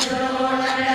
Lord,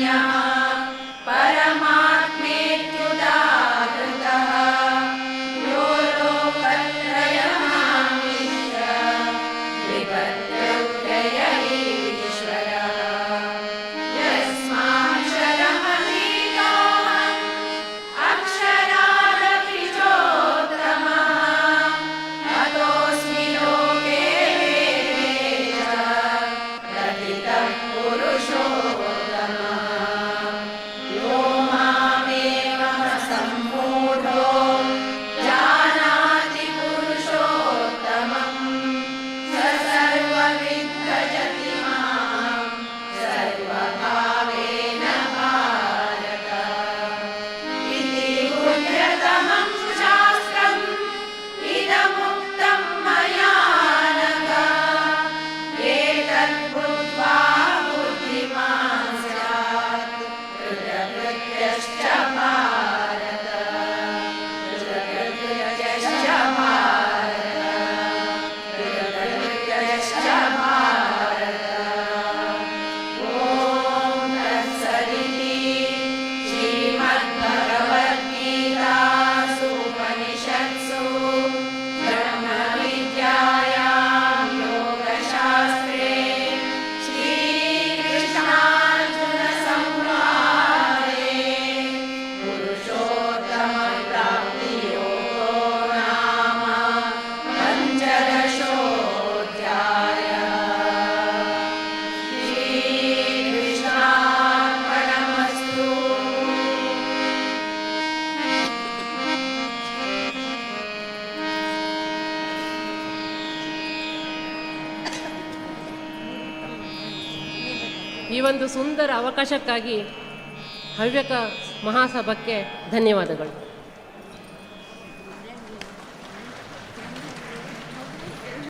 Punya ಒಂದು ಸುಂದರ ಅವಕಾಶಕ್ಕಾಗಿ ಹವ್ಯಕ ಮಹಾಸಭಕ್ಕೆ ಧನ್ಯವಾದಗಳು.